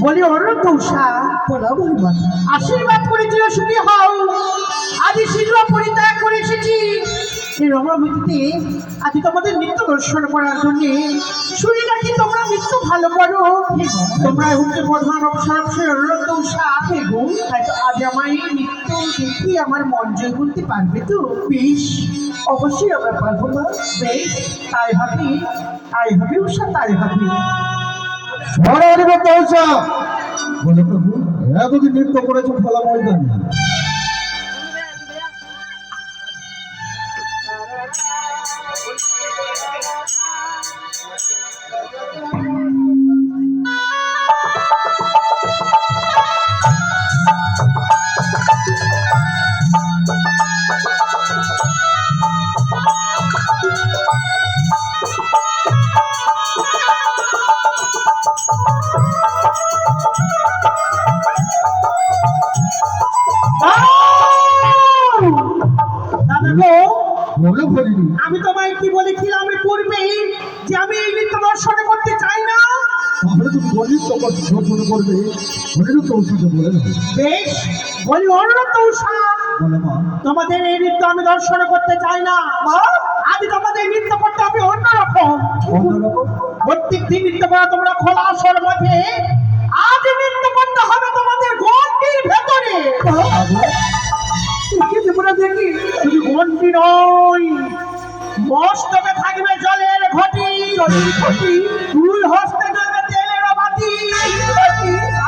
বলি অনুরোধ উষা বলা ভগবান আশীর্বাদ করে চির সুখী হও। আজ শীঘ্র পরিত্যাগ করে এসেছি। এই রমণভূতিতে আজ তোমাদের নিত্য দর্শন করার জন্য শুনি নাকি তোমরা নিত্য ভালো করো? তোমরা হচ্ছে প্রধান অবসর উষা তাই তো আজ আমার এই নিত্য দেখি আমার মন জয় করতে পারবে তো? বেশ। অবশ্যই আমরা পারব না। বেশ। তাই ভাবি তাই হবে উষা তাই ভাবি। সরারিব পৌঁছা বলে প্রভু এতদিন নৃত্য করেছ খোলা ময়দানে? করবে। বলে দেবে বেশ বলি বলে মা। তোমাদের এই নৃত্য আমি দর্শন করতে চাই না। মা? আজ তোমাদের নৃত্য করতে হবে অন্যরকম। অন্যরকম? প্রত্যেক দিন নৃত্য করা তোমরা খোলা আসর মধ্যে। আজ নৃত্য করতে হবে তোমাদের গন্ডির ভেতরে। তোমরা দেখি। শুধু গন্ডি নয় মস্তকে থাকবে জলের ঘটি। ঘটি। দুই হস্তে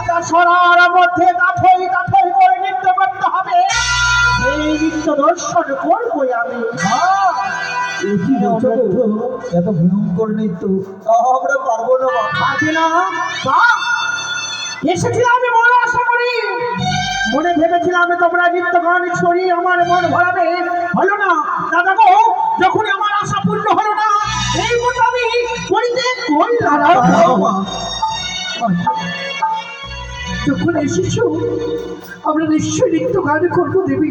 আদা সরার মধ্যে কাঠই কাঠই করে নৃত্য করতে হবে। এই নৃত্য দর্শন করব আমি? এত ভয়ঙ্কর নৃত্য আমরা পারব না। পারবে না? এসেছিলাম আমি বড় আশা করি। মনে ভেবেছিলাম তোমরা নৃত্য গান ছড়ি আমার মন ভরাবে। হলো না। দাদা গো যখন আমার আশা পূর্ণ হলো না এই মতো আমি করিতে। যখন এসেছ আমরা নিশ্চয়ই নৃত্য গান করব দেবী।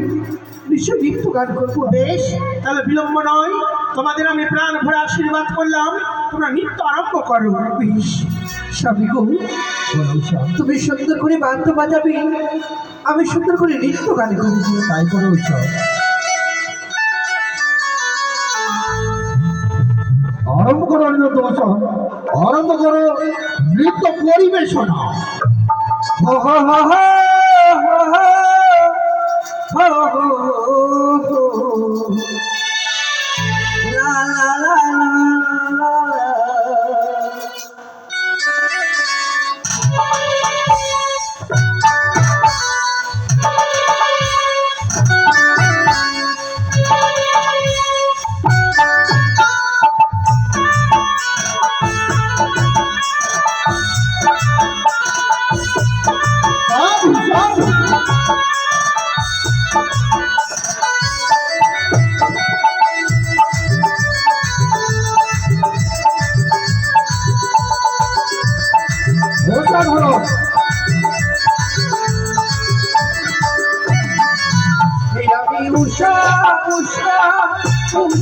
নিশ্চয়ই নৃত্য গান করব। বেশ তাহলে বিলম্ব নয়। তোমাদের আমি প্রাণ ভরে আশীর্বাদ করলাম। তোমরা নৃত্য আরম্ভ করো। বেশ স্বামী গো তুমি সুন্দর করে বাদ্য বাজাবে। আমি সুন্দর করে নৃত্য গান করব। তাই করে উৎসব। আরম্ভ করো বসন আরম্ভ করো নৃত্য পরিবেশনা। Oh,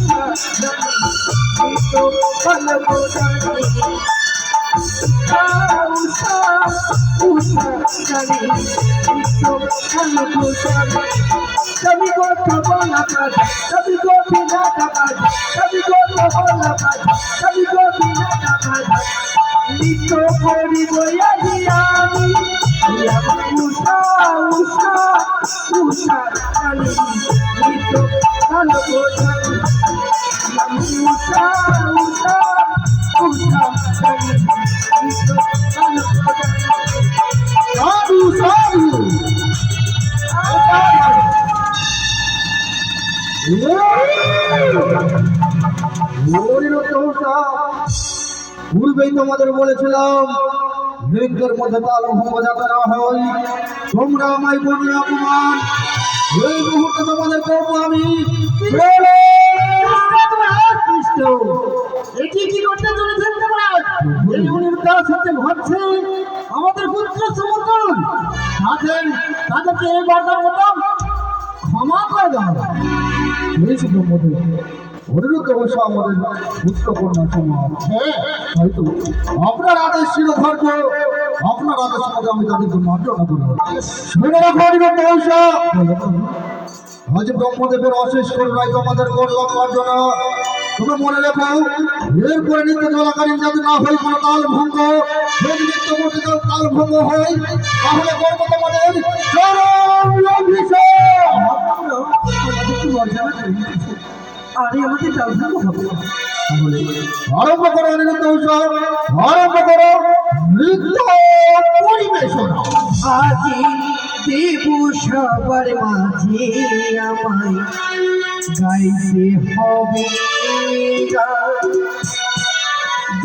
Sabi ko to bola pad, sabi ko pinata pad, sabi ko to bola pad, sabi ko pinata pad. Nito kori boya diyami, ya usha usha usha kali. Nito kala boya. পূর্বেই তোমাদের বলেছিলাম নৃত্যের মধ্যে তাল যাতে না হয়। তোমরা আমায় করলে অপমান। এই মুহূর্তে তোমাদের করব আমি। দায়িত্ব এটি কি করতে চলেছেন তারা সাথে ঘটছে আমাদের পুত্র সমতন তাদের তাদেরকে এই বার্তা বললাম ক্ষমা করে দেওয়া হয়েছে সম্মতি হরিরূপে বসে আমাদের পুত্রকন্যা সমাজ হ্যাঁ। হয়তো আপনার আদেশ শিরোধার্য আপনার আদেশ মধ্যে আমি তাদের জন্য আলোচনা হ্যাঁ, ব্রহ্মদেবের অশেষ করুণায় তোমাদের করলাম অর্জনা তুমি মনে রেখো এরপরে নিত্য চলাকালীন যাতে না হয় কোনো তাল ভঙ্গ যদি নিত্য মূর্তি তাল ভঙ্গ হয় তাহলে করব তোমাদের। আরে আমাদের ব্যবধান হবে আরম্ভ করো অনিরুদ্ধ উৎসব আরম্ভ করো নৃত্য পরিবেশন। আজি দেব সবার মাঝে আমায় গাইতে হবে।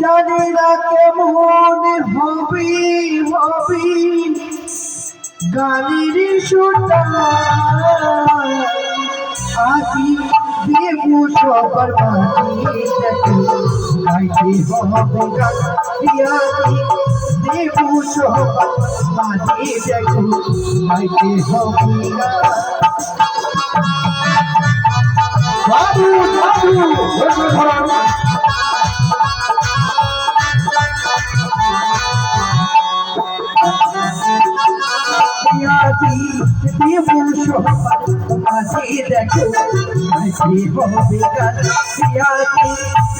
জানি না কেমন হবে হবে। গানের সুরটা আজি দেব সবার গাইতে হবে গান পিয়াজি দেব সবার মাঝে দেখো গাইতে হবে গান।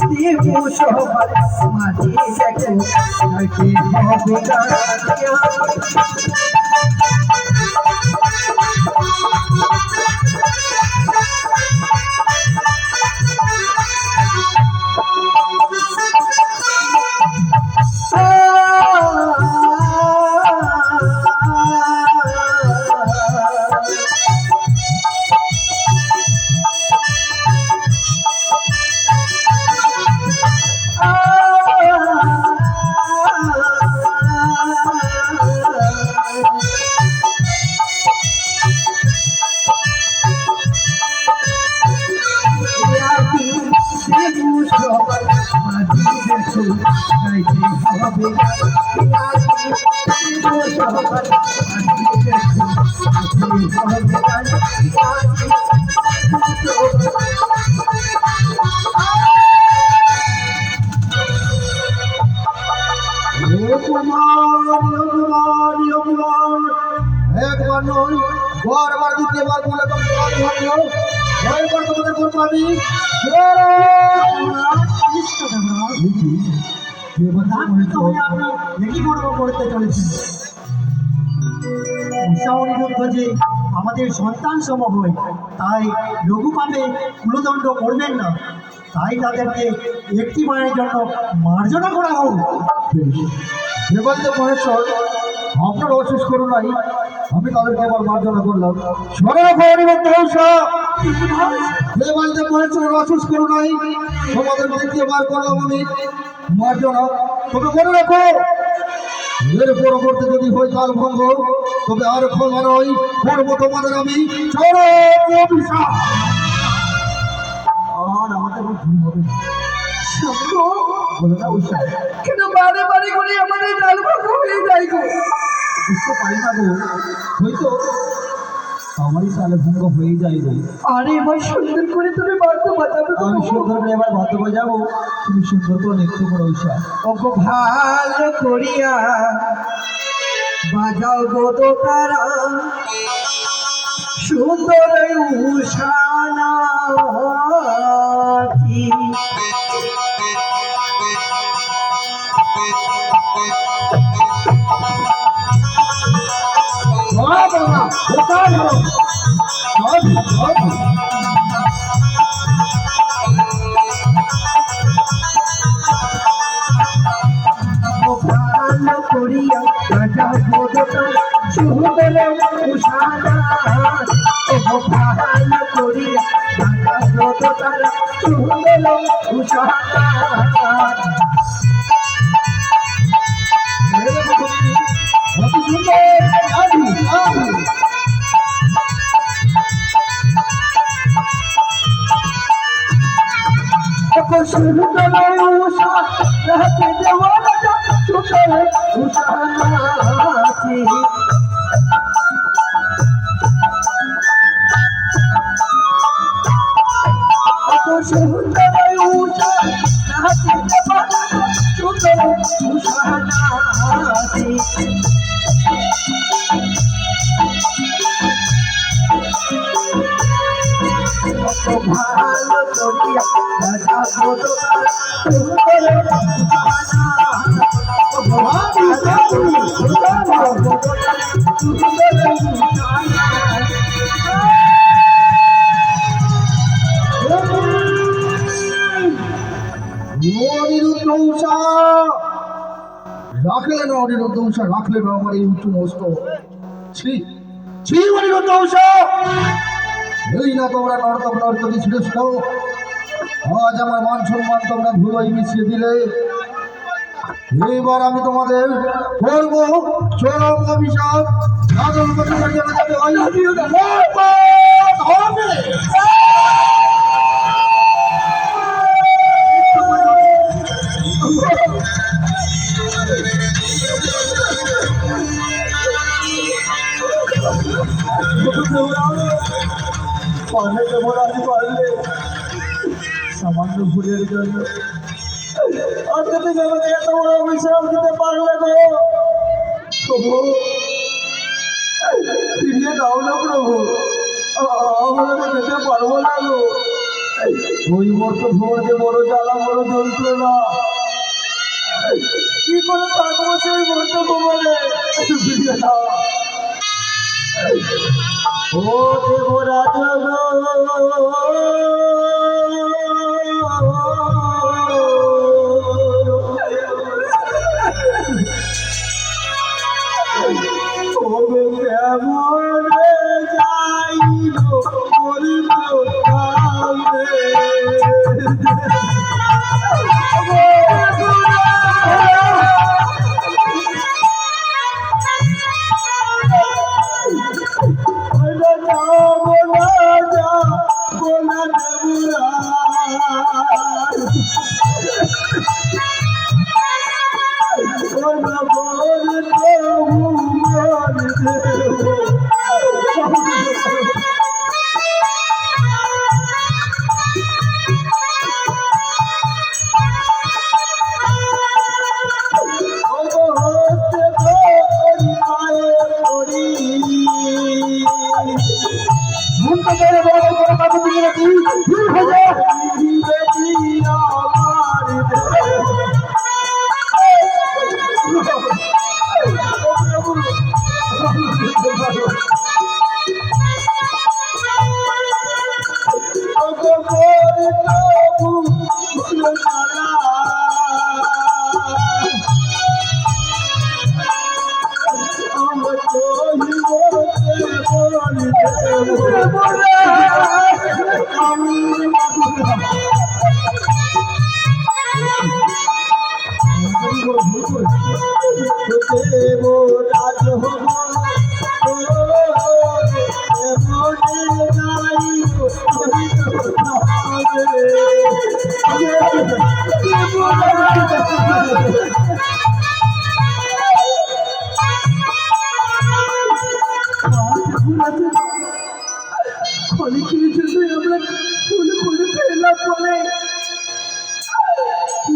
পিয়াজি সবার মাঝে দেখেন গাইতে হবে গান অপমান আমাদের সন্তান সম হয়, তাই লঘুভাবে কুলদণ্ড করবেন না। তাই তাদেরকে একটি বারের জন্য মার্জনা করা হোক। দেবান্ত মহেশ্বর, আপনার অশেষ করুণাই আমি তাদেরকে আবার মার্জনা করলাম। হংসা দেবান্ত মহেশ্বরের অশেষ করুণাই তোমাদের দ্বিতীয়বার করলাম আমি মার্জনা। তবে মনে রাখো এর পরবর্তী যদি হয় কাল ভঙ্গ তবে আর ক্ষমা নয় করব তোমাদের আমি চরম অভিশাপ। আর আমাদের ভুল হবে না। বলে না উষা কেন বারে বারে করে আমাদের ডাল ভাগ হয়ে যায় গো। বুঝতে পারি না গো। হয়তো আমারই তাহলে ভঙ্গ হয়ে যায় আরে এবার সুন্দর করে তুমি বাদ্য বাজাবে আমি সুন্দর করে এবার বাদ্য বাজাবো। তুমি সুন্দর করে নৃত্য করো ঈশা। ওগো ভালো করিয়া বাজাও গো দোতারা সুন্দর উষানা। করিয়া দোতারা সুন্দর উষানা ওগো ভালো করিয়া বাজাও গো দোতারা সুন্দর ওগো সুন্দর উষা রাতে দেওয়ানা সুন্দর উষানাচি রাখলে না অনিরুদ্ধ উষা রাখলে না আমার এই উঁচু মস্ত ছি ছি অনিরুদ্ধ উষা এই না তোমরা নর্তক নর্তকী শ্রেষ্ঠ আজ আমার মান সম্মান তোমরা ধুলোই মিশিয়ে দিলে। এইবার আমি তোমাদের করব চরম অভিশাপ। সাধন হয় হবে পারলে সামান্য ভুলের জন্য আজকে থেকে আমাকে এত পারলে গো প্রভু ফিরিয়ে দাও না প্রভু যেতে পারব না ওই বর্ত ভ্রমণকে বড় জ্বালা, বড় যন্ত্রণা। কি করে থাকব সেই ফিরিয়ে দাও ও দেবরাজ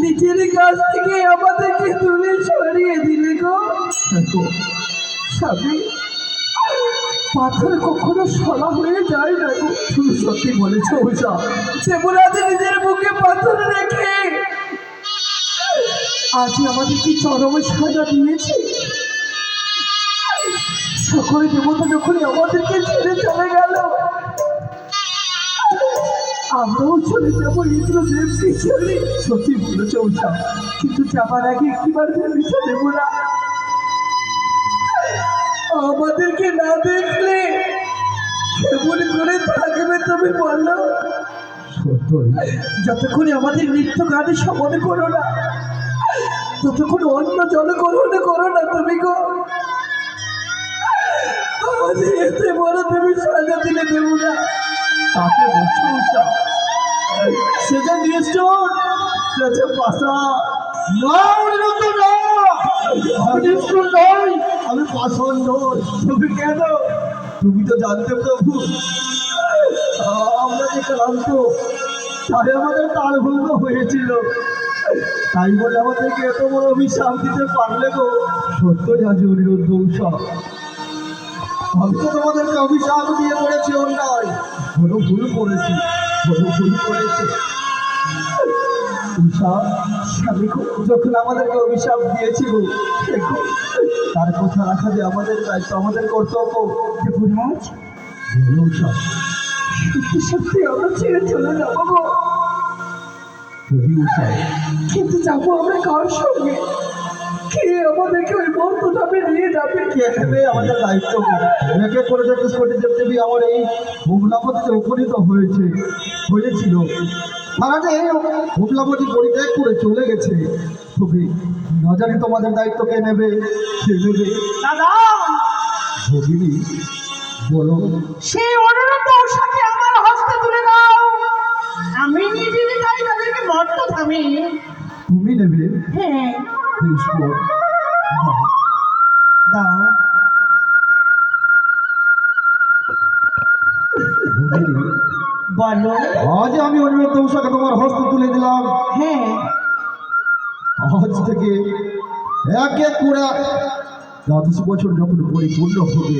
নিজের কাছ থেকে আমাদেরকে দূরে সরিয়ে দিলে পাথর কখনো সলা হয়ে যায় না গো। তুমি সত্যি বলেছ ওষা দেবরাজে নিজের বুকে পাথর রেখে আজ আমাদেরকে চরম সাজা দিয়েছে? সকলে দেবতা যখনই আমাদেরকে ছেড়ে চলে গেল, আমরাও চলে যাব ইন্দ্রদেব পিছনে সত্যি বলেছ উষা কিন্তু যাবার আগে একটিবার ভেবেছ, দেবরা? আমাদেরকে না দেখলে কেমন করে থাকবে তুমি বলো? যতক্ষণ আমাদের নৃত্য গানে সমন করো না ততক্ষণ অন্য জল করো না করো না তুমি গো। আমাদের এতে বড় তুমি সাজা দিলে দেবো না। তাকে বলছো? সেটা নিশ্চয় সেটা পাশা না আমি নই তুমি কেন? তুমি তো জানতে প্রভু। আমরা যে ক্লান্ত, তাই আমাদের তাড়ভঙ্গ হয়েছিল। তাই বলে আমাদেরকে এত বড় অভিশাপ দিতে পারলে গো সত্যই আজ অনিরুদ্ধ উৎসব আমি তো তোমাদেরকে অভিশাপ দিয়ে করেছি অন্যায়। বড় ভুল করেছি, বড় ভুল করেছে। উষা স্বামী যখন আমাদেরকে অভিশাপ দিয়েছিল তার কথা রাখা যে আমাদের দায়িত্ব আমাদের কর্তব্য। যুবরাজ রবিউষা সত্যি সত্যি আমরা ছেড়ে চলে যাব গো। কিন্তু যাব আমরা কার সঙ্গে? কে আমাদেরকে ওই মর্তধামে নিয়ে যাবে? কে নেবে আমাদের দায়িত্ব এক করে দেখতে কোটি দেবদেবী আমার এই ভোগলাপতিতে উপনীত হয়েছে হয়েছিল। যে ভোগলাপতি পরিত্যাগ করে চলে গেছে। খুবই না জানি তোমাদের দায়িত্ব কে নেবে? কে নেবে? দাদা! ভগিনী বলো। সেই অনুরোধ সাথে আমার হস্তে তুলে দাও। আমি নিজে তাই তাদেরকে মর্ত থামি। বলো। আজ আমি অনুরোধ দৌসাকে তোমার হস্তে তুলে দিলাম। হ্যাঁ। আজ থেকে এক এক করে দ্বাদশ বছর যখন পরিপূর্ণ হবে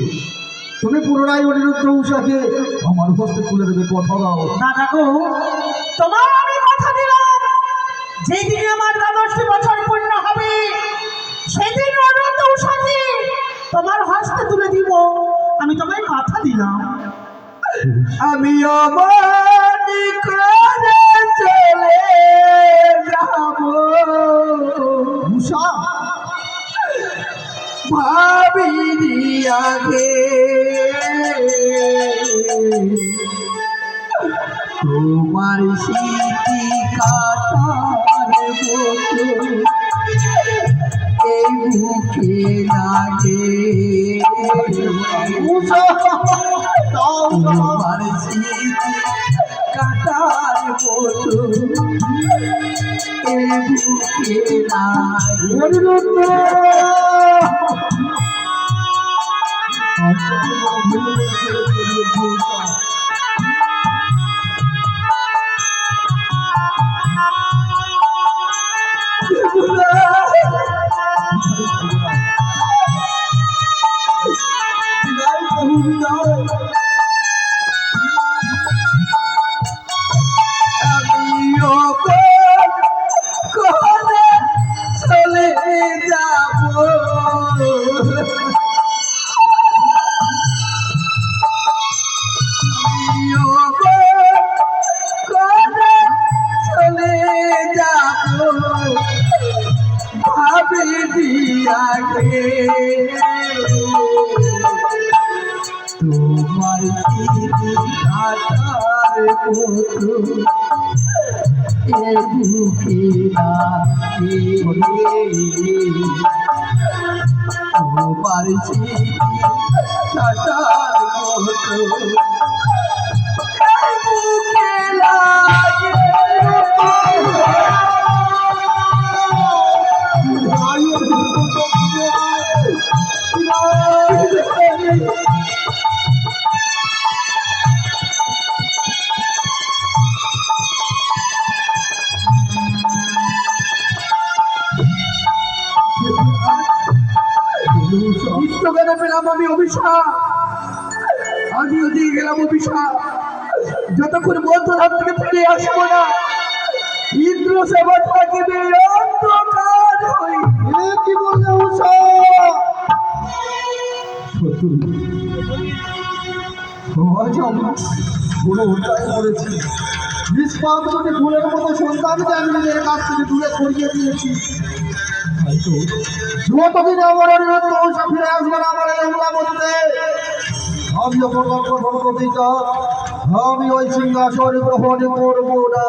তুমি পুনরায় অনিরুদ্ধ উষাকে আমার হস্তে তুলে দেবে কথা দাও। দাদা গো তোমার আমি কথা দিলাম। যেদিন আমার দ্বাদশটি বছর পূর্ণ হবে সেদিন অনুরোধ সাথে তোমার হস্তে তুলে দিব। আমি তোমায় কথা দিলাম। আমি করে চলে যাব। ভাবি আগে। তোমার স্মৃতি তোমার স্মৃতি কাটার মতো এই মুখে লাগে স্মৃতি কাটার মতো। আমি অভিশাপ। আমিও দিয়ে গেলাম অভিশাপ। যতক্ষণ মধ্যধাম থেকে ফিরে আসব না ইন্দ্র সেবা থাকিবে অন্ধকার কি করেছি। নিষ্পাপ যদি ফুলের মতো সন্তানকে আমি নিজের কাছ থেকে দূরে সরিয়ে দিয়েছি যতদিন আমার অনিরুদ্ধ উষা ফিরে আসবে না আমার এই অমলা মধ্যে আমি অপর প্রতিকা আমি সিংহাসন গ্রহণ করব না